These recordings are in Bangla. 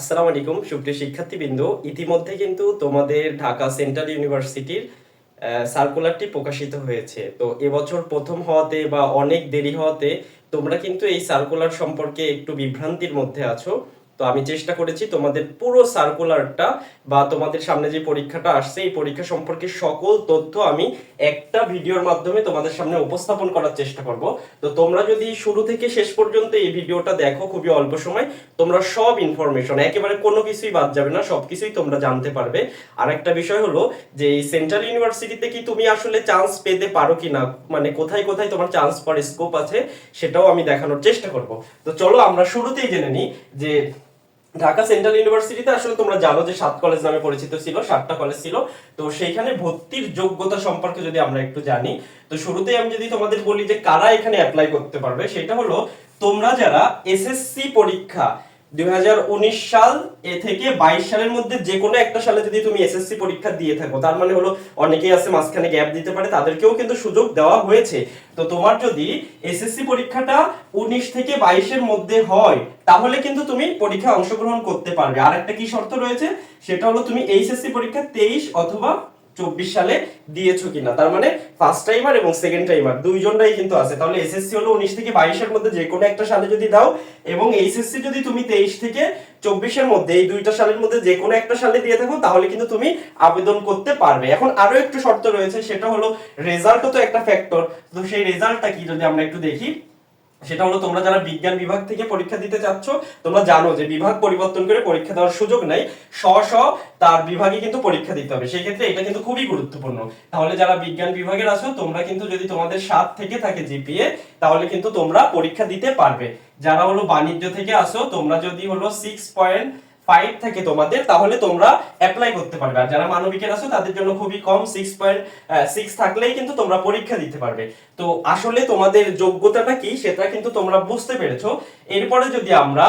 আসসালামু আলাইকুম সুপ্রিয় শিক্ষার্থীবৃন্দ। ইতিমধ্যে কিন্তু তোমাদের ঢাকা সেন্ট্রাল ইউনিভার্সিটির সার্কুলারটি প্রকাশিত হয়েছে। তো এবছর প্রথম হওয়াতে বা অনেক দেরি হওয়াতে তোমরা কিন্তু এই সার্কুলার সম্পর্কে একটু বিভ্রান্তির মধ্যে আছো। তো আমি চেষ্টা করেছি তোমাদের পুরো সার্কুলারটা বা তোমাদের সামনে যে পরীক্ষাটা আসছে, এই পরীক্ষা সম্পর্কে সকল তথ্য আমি একটা ভিডিওর মাধ্যমে তোমাদের সামনে উপস্থাপন করার চেষ্টা করব। তো তোমরা যদি শুরু থেকে শেষ পর্যন্ত এই ভিডিওটা দেখো খুবই অল্প সময়, তোমরা সব ইনফরমেশন একেবারে কোনো কিছুই বাদ যাবে না সব কিছুই তোমরা জানতে পারবে। আর একটা বিষয় হলো যে এই সেন্ট্রাল ইউনিভার্সিটিতে কি তুমি আসলে চান্স পেতে পারো কি না? মানে কোথায় কোথায় তোমার চান্স পাওয়ার স্কোপ আছে, সেটাও আমি দেখানোর চেষ্টা করব। তো চলো আমরা শুরুতেই জেনে নিই যে ঢাকা সেন্ট্রাল ইউনিভার্সিটিতে আসলে তোমরা জানো যে সাত কলেজ নামে পরিচিত ছিল, সাতটা কলেজ ছিল। তো সেইখানে ভর্তির যোগ্যতা সম্পর্কে যদি আমরা একটু জানি, তো শুরুতেই আমি যদি তোমাদের বলি যে কারা এখানে অ্যাপ্লাই করতে পারবে, সেটা হলো তোমরা যারা এসএসসি পরীক্ষা দুই হাজার উনিশ সাল এ থেকে বাইশ সালের মধ্যে যে কোনো একটা সালে যদি তুমি এসএসসি পরীক্ষা দিয়ে থাকো, তার মানে হলো অনেকেই আছে মাঝখানে গ্যাপ দিতে পারে, তাদেরকেও কিন্তু সুযোগ দেওয়া হয়েছে। তো তোমার যদি এসএসসি পরীক্ষাটা উনিশ থেকে বাইশের মধ্যে হয়, তাহলে কিন্তু তুমি পরীক্ষায় অংশগ্রহণ করতে পারবে। আর একটা কি শর্ত রয়েছে? সেটা হলো তুমি এইচএসসি পরীক্ষা তেইশ অথবা চব্বিশ সালে দিয়েছ কিনা? তার মানে ফার্স্ট টাইমার এবং সেকেন্ড টাইমার দুইজনটাই কিন্তু আছে। তাহলে এসএসসি হলো উনিশ থেকে বাইশের মধ্যে যে কোনো একটা সালে যদি দাও এবং এইচএসসি যদি তুমি তেইশ থেকে চব্বিশের মধ্যে এই দুইটা সালের মধ্যে যে কোনো একটা সালে দিয়ে থাকো, তাহলে কিন্তু তুমি আবেদন করতে পারবে। এখন আরও একটু শর্ত রয়েছে, সেটা হলো রেজাল্টও তো একটা ফ্যাক্টর তো সেই রেজাল্টটা কি যদি আমরা একটু দেখি? সেটা হলো তোমরা যারা বিজ্ঞান বিভাগ থেকে পরীক্ষা দিতে চাচ্ছ, তোমরা জানো যে বিভাগ পরিবর্তন করে পরীক্ষা দেওয়ার সুযোগ নাই। স্ব স্ব তার বিভাগে কিন্তু পরীক্ষা দিতে হবে। সেক্ষেত্রে এটা কিন্তু খুবই গুরুত্বপূর্ণ। তাহলে যারা বিজ্ঞান বিভাগের আছো, তোমরা কিন্তু যদি তোমাদের সাত থেকে থাকে জিপিএ, তাহলে কিন্তু তোমরা পরীক্ষা দিতে পারবে। যারা হলো বাণিজ্য থেকে আসো তোমরা যদি হলো সিক্স পয়েন্ট ফাইভ থাকে তোমাদের, তাহলে তোমরা অ্যাপ্লাই করতে পারবে। আর যারা মানবিকের আছো, তাদের জন্য খুবই কম সিক্স পয়েন্ট সিক্স থাকলেই কিন্তু তোমরা পরীক্ষা দিতে পারবে। তো আসলে তোমাদের যোগ্যতাটা কি, সেটা কিন্তু তোমরা বুঝতে পেরেছ। এরপরে যদি আমরা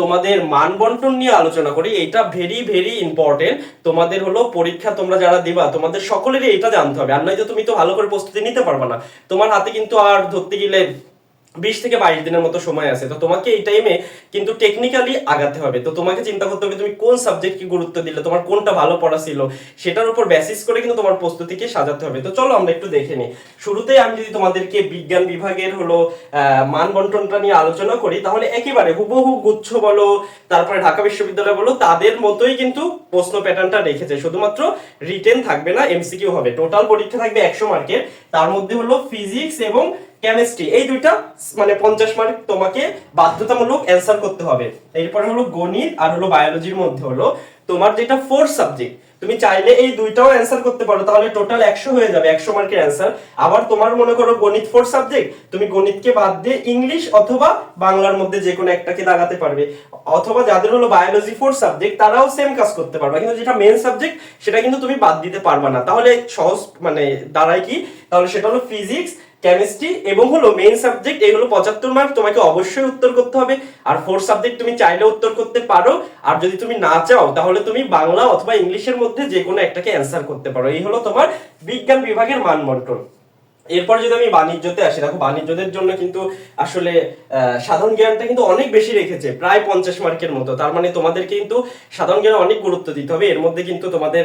তোমাদের মান বন্টন নিয়ে আলোচনা করি এটা ভেরি ভেরি ইম্পর্টেন্ট তোমাদের হলো পরীক্ষা তোমরা যারা দিবা, তোমাদের সকলেরই এটা জানতে হবে। আর নয়তো তুমি তো ভালো করে প্রস্তুতি নিতে পারবে না। তোমার হাতে কিন্তু আর ধরতে গেলে বিশ থেকে বাইশ দিনের মতো সময় আছে। তো তোমাকে এই টাইমে কিন্তু টেকনিক্যালি আগাতে হবে। তো তোমাকে চিন্তা করতে হবে, তুমি কোন সাবজেক্টকে গুরুত্ব দিলে, তোমার কোনটা ভালো পড়া ছিল, সেটার উপর বেসিস করে কিন্তু তোমার প্রস্তুতিকে সাজাতে হবে। তো চলো আমরা একটু দেখে নিই। শুরুতে আমি যদি তোমাদেরকে বিজ্ঞান বিভাগের হলো মান বন্টনটা নিয়ে আলোচনা করি, তাহলে একেবারে হুবহু গুচ্ছ বলো, তারপরে ঢাকা বিশ্ববিদ্যালয় বলো, তাদের মতোই কিন্তু প্রশ্ন প্যাটার্নটা রেখেছে। শুধুমাত্র রিটেন থাকবে না এমসিকিউ হবে। টোটাল পরীক্ষা থাকবে একশো মার্কের তার মধ্যে হলো ফিজিক্স এবং কেমিস্ট্রি এই দুইটা মানে পঞ্চাশ মার্ক তোমাকে বাধ্যতামূলক অ্যান্সার করতে হবে। এরপরে হলো গণিত আর হলো বায়োলজির মধ্যে হলো তোমার যেটা ফোর্থ সাবজেক্ট তুমি চাইলে এই দুইটাও অ্যান্সার করতে পারো, তাহলে টোটাল একশো হয়ে যাবে, একশো মার্কের অ্যান্সার আবার তোমার মনে করো গণিত ফোর্থ সাবজেক্ট তুমি গণিতকে বাদ দিয়ে ইংলিশ অথবা বাংলার মধ্যে যে কোনো একটাকে দাগাতে পারবে। অথবা যাদের হলো বায়োলজি ফোর্থ সাবজেক্ট তারাও সেম কাজ করতে পারবে, কিন্তু যেটা মেন সাবজেক্ট সেটা কিন্তু তুমি বাদ দিতে পারবে না। তাহলে সহজ মানে দাঁড়ায় কি? তাহলে সেটা হলো ফিজিক্স কেমিস্ট্রি এবং হলো মেইন সাবজেক্ট এই হলো পঁচাত্তর মার্ক তোমাকে অবশ্যই উত্তর করতে হবে। আর ফোর সাবজেক্ট তুমি চাইলে উত্তর করতে পারো। আর যদি তুমি না চাও, তাহলে তুমি বাংলা অথবা ইংলিশের মধ্যে যে কোনো একটাকে অ্যান্সার করতে পারো। এই হলো তোমার বিজ্ঞান বিভাগের মান বন্টন। এরপর যদি আমি বাণিজ্যতে আসি, দেখো বাণিজ্যদের জন্য কিন্তু আসলে সাধারণ জ্ঞানটা কিন্তু অনেক বেশি রেখেছে, প্রায় পঞ্চাশ মার্কের মতো। তার মানে তোমাদের কিন্তু সাধারণ জ্ঞানে অনেক গুরুত্ব দিতে হবে। এর মধ্যে কিন্তু তোমাদের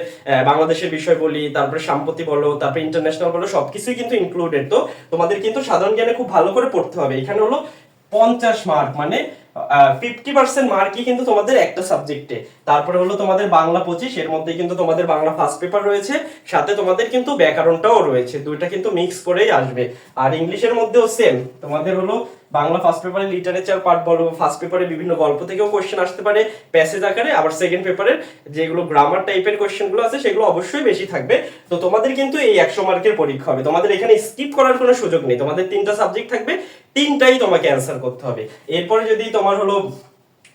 বাংলাদেশের বিষয় বলি, তারপরে সাম্প্রতি বলো, তারপরে ইন্টারন্যাশনাল বলো, সবকিছুই কিন্তু ইনক্লুডেড তো তোমাদের কিন্তু সাধারণ জ্ঞানে খুব ভালো করে পড়তে হবে। এখানে হলো পঞ্চাশ মার্ক মানে ফিফটি পার্সেন্ট মার্কই কিন্তু তোমাদের একটা সাবজেক্টে তারপরে হলো তোমাদের বাংলা পঁচিশ, এর মধ্যে কিন্তু তোমাদের বাংলা ফার্স্ট পেপার রয়েছে, সাথে তোমাদের কিন্তু ব্যাকরণটাও রয়েছে। দুইটা কিন্তু মিক্স করেই আসবে। আর ইংলিশের মধ্যেও সেম তোমাদের হলো বাংলা ফার্স্ট পেপারে লিটারেচার পার্ট বলো ফার্স্ট পেপারে বিভিন্ন গল্প থেকেও কোশ্চেন আসতে পারে প্যাসেজ আকারে। আবার সেকেন্ড পেপারের যেগুলো গ্রামার টাইপের কোশ্চেনগুলো আছে, সেগুলো অবশ্যই বেশি থাকবে। তো তোমাদের কিন্তু এই একশো মার্কের পরীক্ষা হবে। তোমাদের এখানে স্কিপ করার কোনো সুযোগ নেই। তোমাদের তিনটা সাবজেক্ট থাকবে, তিনটাই তোমাকে অ্যান্সার করতে হবে। এরপরে যদি তোমার হলো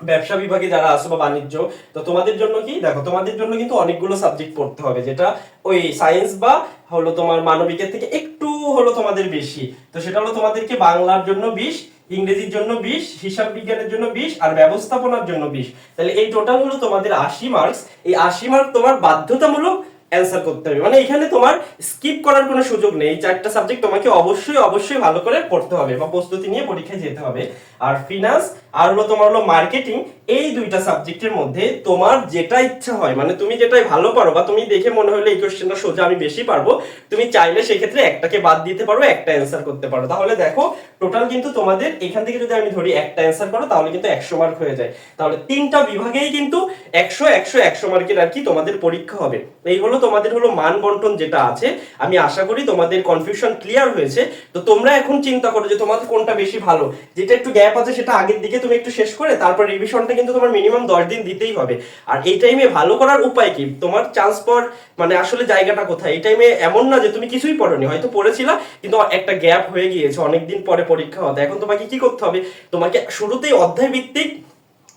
ব্যবসা বিভাগে যারা আসো বা বাণিজ্য, তো তোমাদের জন্য কি? দেখো, তোমাদের জন্য কিন্তু অনেকগুলো সাবজেক্ট পড়তে হবে, যেটা ওই সায়েন্স বা হলো তোমার মানবিকের থেকে একটু হলো তোমাদের বেশি। তো সেটা হলো তোমাদেরকে বাংলার জন্য বিশ ইংরেজির জন্য বিশ, হিসাব বিজ্ঞানের জন্য বিশ, আর ব্যবস্থাপনার জন্য বিশ। তাহলে এই টোটাল হলো তোমাদের আশি মার্কস এই আশি মার্ক তোমার বাধ্যতামূলক অ্যান্সার করতে হবে। মানে এখানে তোমার স্কিপ করার কোনো সুযোগ নেই। চারটা সাবজেক্ট তোমাকে অবশ্যই অবশ্যই ভালো করে পড়তে হবে বা প্রস্তুতি নিয়ে পরীক্ষায় যেতে হবে। আর ফিনান্স আর হলো তোমার হলো মার্কেটিং এই দুইটা সাবজেক্টের মধ্যে তোমার যেটা ইচ্ছা হয় মানে তুমি যেটাই ভালো পারো বা তুমি দেখে মনে হলে এই কোশ্চেনটা সোজা আমি বেশি পারব, তুমি চাইলে সেক্ষেত্রে একটাকে বাদ দিতে পারো, একটা অ্যান্সার করতে পারো। তাহলে দেখো টোটাল কিন্তু তোমাদের এখান থেকে যদি আমি ধরি একটা অ্যান্সার করো, তাহলে কিন্তু একশো মার্ক হয়ে যায়। তাহলে তিনটা বিভাগেই কিন্তু একশো একশো একশো মার্কের আর কি তোমাদের পরীক্ষা হবে। এই হলো তোমাদের হলো মান বন্টন যেটা আছে, আমি আশা করি তোমাদের কনফিউশন ক্লিয়ার হয়েছে। তো তোমরা এখন চিন্তা করো যে তোমাদের কোনটা বেশি ভালো। যেটা একটু গ্যাপ আছে সেটা আগের দিকে তুমি একটু শেষ করে তারপর রিভিশনটা কিন্তু তোমার মিনিমাম দশ দিন দিতেই হবে। আর এই টাইমে ভালো করার উপায় কি? তোমার চান্স পর মানে আসলে জায়গাটা কোথায়? এই টাইমে এমন না যে তুমি কিছুই পড়োনি, হয়তো পড়েছিলা, কিন্তু একটা গ্যাপ হয়ে গিয়েছে, অনেকদিন পরে পরীক্ষা হতে এখন তোমাকে কি করতে হবে? তোমাকে শুরুতেই অধ্যায় ভিত্তিক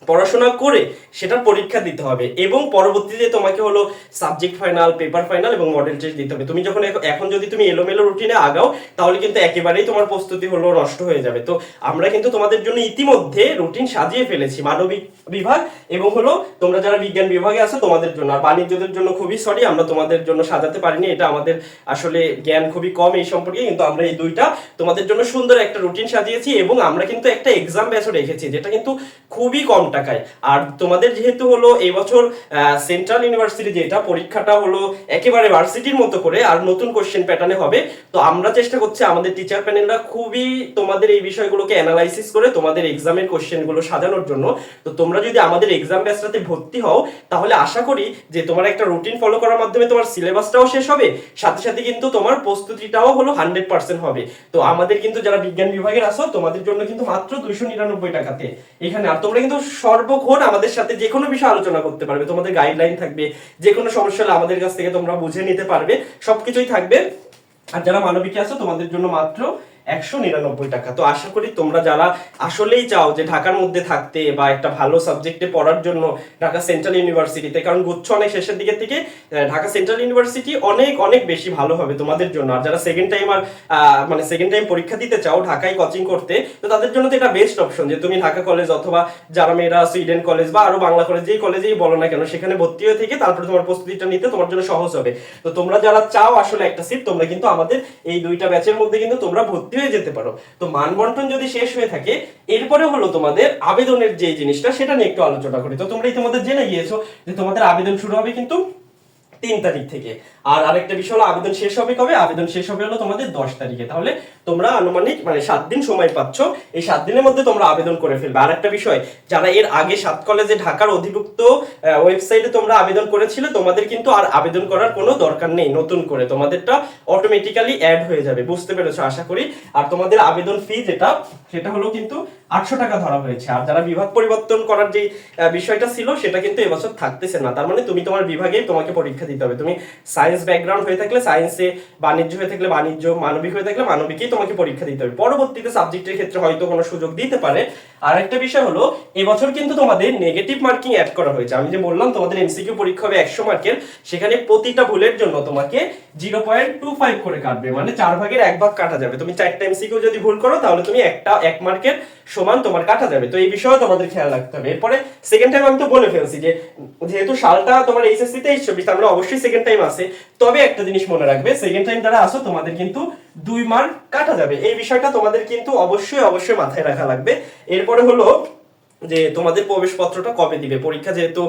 পড়াশোনা করে সেটার পরীক্ষা দিতে হবে এবং পরবর্তীতে তোমাকে হলো সাবজেক্ট ফাইনাল পেপার ফাইনাল এবং মডেল টেস্ট দিতে হবে। তুমি যখন এখন- যদি তুমি এলোমেলো রুটিনে আগাও, তাহলে কিন্তু একেবারেই তোমার প্রস্তুতি হলো নষ্ট হয়ে যাবে। তো আমরা কিন্তু তোমাদের জন্য ইতিমধ্যে রুটিন সাজিয়ে ফেলেছি, মানবিক বিভাগ এবং হলো তোমরা যারা বিজ্ঞান বিভাগে আছো তোমাদের জন্য। আর বাণিজ্যদের জন্য খুবই সরি আমরা তোমাদের জন্য সাজাতে পারিনি, এটা আমাদের আসলে জ্ঞান খুবই কম এই সম্পর্কে, কিন্তু আমরা এই দুইটা তোমাদের জন্য সুন্দর একটা রুটিন সাজিয়েছি এবং আমরা কিন্তু একটা এক্সাম ব্যাচও রেখেছি, যেটা কিন্তু খুবই কম টাকায়। আর তোমাদের যেহেতু হলো এই বছর সেন্ট্রাল ইউনিভার্সিটি যেটা, পরীক্ষাটা হলো একেবারে ভার্সিটির মতো করে আর নতুন কোশ্চেন প্যাটার্নে হবে। তো আমরা চেষ্টা করছি আমাদের টিচার প্যানেলরা খুবই তোমাদের এই বিষয়গুলোকে অ্যানালাইসিস করে তোমাদের এক্সামের কোশ্চেনগুলো সাজানোর জন্য। তো তোমরা যদি আমাদের এক্সাম ব্যাচটাতে ভর্তি হও, তাহলে আশা করি যে তোমার একটা রুটিন ফলো করার মাধ্যমে তোমার সিলেবাসটাও শেষ হবে। সাথে সাথে কিন্তু তোমার প্রস্তুতিটাও হলো হান্ড্রেড পার্সেন্ট হবে। তো আমাদের কিন্তু যারা বিজ্ঞান বিভাগের আসো তোমাদের জন্য কিন্তু মাত্র দুইশো নিরানব্বই টাকাতে। এখানে আর তোমরা কিন্তু সর্বক্ষণ আমাদের সাথে যে কোনো বিষয়ে আলোচনা করতে পারবে। তোমাদের গাইডলাইন থাকবে, যে কোনো সমস্যা হলে আমাদের কাছ থেকে তোমরা বুঝে নিতে পারবে। সবকিছুই থাকবে। আর যারা মানবিকে আছো, তোমাদের জন্য মাত্র একশো নিরানব্বই টাকা। তো আশা করি তোমরা যারা আসলেই চাও যে ঢাকার মধ্যে থাকতে বা একটা ভালো সাবজেক্টে পড়ার জন্য ঢাকা সেন্ট্রাল ইউনিভার্সিটিতে কারণ গুচ্ছ অনেক শেষের দিকে থেকে ঢাকা সেন্ট্রাল ইউনিভার্সিটি অনেক অনেক বেশি ভালো হবে তোমাদের জন্য। আর যারা সেকেন্ড টাইম আর মানে সেকেন্ড টাইম পরীক্ষা দিতে চাও ঢাকায় কোচিং করতে, তো তাদের জন্য তো এটা বেস্ট অপশন যে তুমি ঢাকা কলেজ অথবা যারা মেয়েরা সুইডেন কলেজ বা আরও বাংলা কলেজ যেই কলেজেই বলো না কেন, সেখানে ভর্তি হয়ে থেকে তারপরে তোমার প্রস্তুতিটা নিতে তোমার জন্য সহজ হবে। তো তোমরা যারা চাও আসলে একটা সিট তোমরা কিন্তু আমাদের এই দুইটা ব্যাচের মধ্যে কিন্তু তোমরা ভর্তি হয়ে যেতে পারো। তো মান বন্টন যদি শেষ হয়ে থাকে এরপরে হলো তোমাদের আবেদনের যে জিনিসটা, সেটা নিয়ে একটু আলোচনা করি। তো তোমরা ইতিমধ্যে জেনে গিয়েছো যে তোমাদের আবেদন শুরু হবে কিন্তু তিন তারিখ থেকে। আর আরেকটা বিষয় হলো, আবেদন শেষ হবে কবে? আবেদন শেষ হবে হলো তোমাদের দশ তারিখে। তাহলে তোমরা আনুমানিক মানে সাত দিন সময় পাচ্ছ, এই সাত দিনের মধ্যে তোমরা আবেদন করে ফেলবে। আর একটা বিষয়, যারা এর আগে সাত কলেজে ঢাকার অধিভুক্ত ওয়েবসাইটে তোমরা আবেদন করেছিলে, তোমাদের কিন্তু আর আবেদন করার কোনো দরকার নেই নতুন করে। তোমাদেরটা অটোমেটিক্যালি অ্যাড হয়ে যাবে, বুঝতে পেরেছ আশা করি? আর তোমাদের আবেদন ফি যেটা, সেটা হলো কিন্তু আটশো টাকা ধরা হয়েছে। আর যারা বিভাগ পরিবর্তন করার যে বিষয়টা ছিল, সেটা কিন্তু এবছর থাকতেছে না। তার মানে তুমি তোমার বিভাগেই তোমাকে পরীক্ষা দিতে হবে। তুমি সায়েন্স ব্যাকগ্রাউন্ড হয়ে থাকলে সায়েন্সে বাণিজ্য হয়ে থাকলে বাণিজ্য, মানবিক হয়ে থাকলে মানবিকেই তোমাকে পরীক্ষা দিতে হবে। পরবর্তীতে সাবজেক্টের ক্ষেত্রে হয়তো কোনো সুযোগ দিতে পারে। আর একটা বিষয় হলো, এবছর কিন্তু তোমাদের নেগেটিভ মার্কিং অ্যাড করা হয়েছে। আমি যে বললাম, তোমাদের এমসিকিউ পরীক্ষা হবে একশো মার্কের। সেখানে প্রতিটা ভুলের জন্য তোমাকে জিরো পয়েন্ট টু ফাইভ করে কাটবে। মানে চার ভাগের এক ভাগ কাটা যাবে। তুমি চারটা এমসিকিউ যদি ভুল করো, তাহলে তুমি একটা এক মার্কের সমান তোমার কাটা যাবে। তো এই বিষয়ে তোমাদের খেয়াল রাখতে হবে। এরপরে সেকেন্ড টাইম আমি তো বলে ফেলছি যে, যেহেতু সালটা তোমার এইচএসসি তেইশ চব্বিশ মানে অবশ্যই সেকেন্ড টাইম আছে তবে একটা জিনিস মনে রাখবে সেকেন্ড টাইম যারা আসো তোমাদের কিন্তু দুই মার্ক কাটা যাবে। এই বিষয়টা তোমাদের কিন্তু অবশ্যই অবশ্যই মাথায় রাখা লাগবে। এরপরে হলো যে তোমাদের প্রবেশপত্রটা কবে দিবে? পরীক্ষা যেহেতু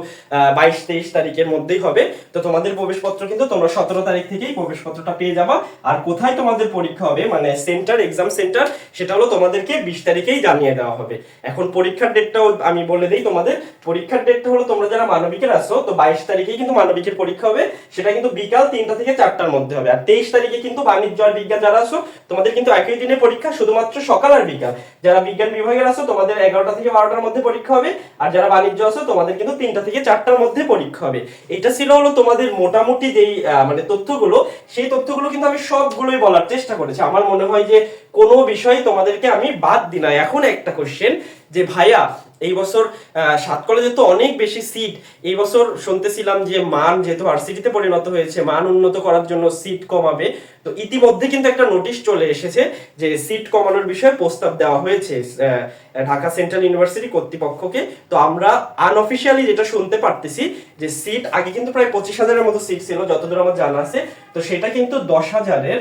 বাইশ, তেইশ তারিখের মধ্যেই হবে, তো তোমাদের প্রবেশপত্র কিন্তু তোমরা সতেরো তারিখ থেকেই প্রবেশপত্রটা পেয়ে যাবা। আর কোথায় তোমাদের পরীক্ষা হবে? মানে সেন্টার, এক্সাম সেন্টার, সেটা হলো তোমাদেরকে বিশ তারিখেই জানিয়ে দেওয়া হবে। এখন পরীক্ষার ডেটটাও আমি বলে দিই তোমাদের, পরীক্ষার ডেটটা হলো তোমরা যারা মানবিকের আসো তো বাইশ তারিখেই কিন্তু মানবিকের পরীক্ষা হবে। সেটা কিন্তু বিকাল তিনটা থেকে চারটার মধ্যে হবে। আর তেইশ তারিখে কিন্তু বাণিজ্য আর বিজ্ঞান যারা আসো তোমাদের কিন্তু একই দিনে পরীক্ষা, শুধুমাত্র সকাল আর বিকাল। যারা বিজ্ঞান বিভাগের আসো তোমাদের এগারোটা থেকে বারোটার মধ্যে পরীক্ষা হবে। আর যারা বাণিজ্য আছো, তোমাদের কিন্তু তিনটা থেকে চারটার মধ্যে পরীক্ষা হবে। এটা ছিল হলো তোমাদের মোটামুটি যেই মানে তথ্যগুলো, সেই তথ্যগুলো কিন্তু আমি সবগুলোই বলার চেষ্টা করেছি। আমার মনে হয় যে কোনো বিষয় তোমাদেরকে আমি বাদ দিই না। এখন একটা কোশ্চেন যে ভাইয়া, এই বছর সাত কলেজে তো অনেক বেশি সিট এই বছর শুনতেছিলাম যে মান যেহেতু ভার্সিটিতে পরিণত হয়েছে, মান উন্নত করার জন্য সিট কমাবে। তো ইতিমধ্যে কিন্তু একটা নোটিশ চলে এসেছে যে সিট কমানোর বিষয়ে প্রস্তাব দেওয়া হয়েছে ঢাকা সেন্ট্রাল ইউনিভার্সিটি কর্তৃপক্ষকে। তো আমরা আনঅফিসিয়ালি যেটা শুনতে পারতেছি যে সিট আগে কিন্তু প্রায় পঁচিশ হাজারের মতো সিট ছিল, যতদূর আমার জানা আছে। তো সেটা কিন্তু দশ হাজারের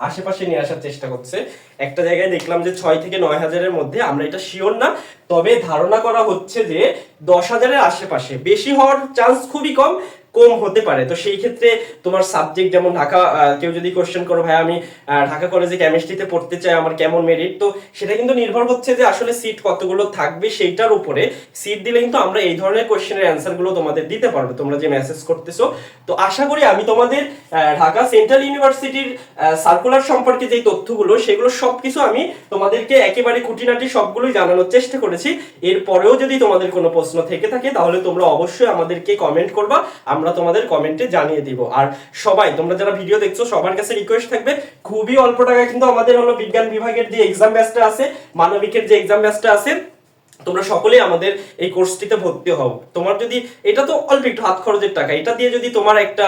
আশেপাশে নিয়ে আসার চেষ্টা করছে। একটা জায়গায় দেখলাম যে ছয় থেকে নয় হাজারের মধ্যে, আমরা এটা শিওর না। তবে ধারণা করা হচ্ছে যে দশ হাজারের আশেপাশে বেশি হওয়ার চান্স খুবই কম। কম হতে পারে। তো সেই ক্ষেত্রে তোমার সাবজেক্ট যেমন ঢাকা কেউ যদি কোশ্চেন করো ভাই আমি ঢাকা কলেজে কেমিস্ট্রিতে পড়তে চাই, আমার কেমন মেরিট তো সেটা কিন্তু নির্ভর হচ্ছে যে আসলে সিট কতগুলো থাকবে সেইটার উপরে। সিট দিলে কিন্তু আমরা এই ধরনের কোশ্চেনের অ্যান্সারগুলো তোমাদের দিতে পারব, তোমরা যে মেসেজ করতেছো। তো আশা করি আমি তোমাদের ঢাকা সেন্ট্রাল ইউনিভার্সিটির সার্কুলার সম্পর্কে যে তথ্যগুলো, সেগুলো সবকিছু আমি তোমাদেরকে একেবারে খুঁটিনাটি সবগুলোই জানানোর চেষ্টা করেছি। এরপরেও যদি তোমাদের কোনো প্রশ্ন থেকে থাকে, তাহলে তোমরা অবশ্যই আমাদেরকে কমেন্ট করবা। আমরা তোমাদের কমেন্টে জানিয়ে দিব। আর সবাই, তোমরা যারা ভিডিও দেখছ, সবার কাছে রিকোয়েস্ট থাকবে, খুবই অল্প টাকায় কিন্তু আমাদের হলো বিজ্ঞান বিভাগের যে এক্সাম ব্যাচটা আছে, মানবিকের যে এক্সাম ব্যাচটা আছে তোমরা সকলেই আমাদের এই কোর্সটিতে ভর্তি হও। তোমার যদি এটা তো অল্প একটু হাত খরচের টাকা। এটা দিয়ে যদি তোমার একটা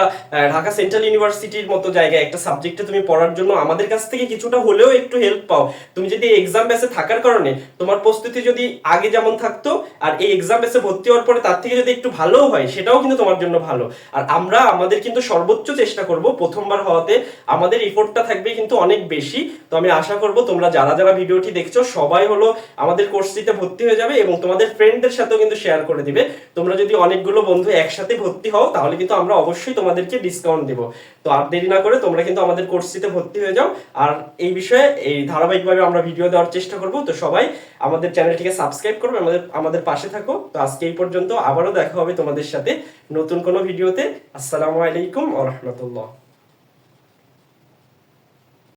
ঢাকা সেন্ট্রাল ইউনিভার্সিটির মতো জায়গায় একটা সাবজেক্টে তুমি পড়ার জন্য আমাদের কাছ থেকে কিছুটা হলেও একটু হেল্প পাও। তুমি যদি এক্সাম ব্যাচে থাকার কারণে তোমার প্রস্তুতি যদি আগে যেমন থাকতো, আর এই এক্সাম ব্যাচে ভর্তি হওয়ার পরে তার থেকে যদি একটু ভালোও হয়, সেটাও কিন্তু তোমার জন্য ভালো। আর আমরা আমাদের কিন্তু সর্বোচ্চ চেষ্টা করব প্রথমবার হওয়াতে। আমাদের এফোর্টটা থাকবে কিন্তু অনেক বেশি। তো আমি আশা করব তোমরা যারা যারা ভিডিওটি দেখছ, সবাই হলো আমাদের কোর্সটিতে ভর্তি হয়ে যাবে এবং তোমাদের ফ্রেন্ডদের সাথেও কিন্তু শেয়ার করে দিবে। তোমরা যদি অনেকগুলো বন্ধু একসাথে ভর্তি হও, তাহলে কিন্তু আমরা অবশ্যই তোমাদেরকে ডিসকাউন্ট দেব। তো আর দেরি না করে তোমরা কিন্তু আমাদের কোর্সটিতে ভর্তি হয়ে যাও। আর এই বিষয়ে এই ধারাবাহিকভাবে আমরা ভিডিও দেওয়ার চেষ্টা করব। তো সবাই আমাদের চ্যানেলটিকে সাবস্ক্রাইব করবে, আমাদের আমাদের পাশে থাকো। তো আজকে এই পর্যন্ত আবারও দেখা হবে তোমাদের সাথে নতুন কোনো ভিডিওতে আসসালামু আলাইকুম ওয়া রাহমাতুল্লাহ।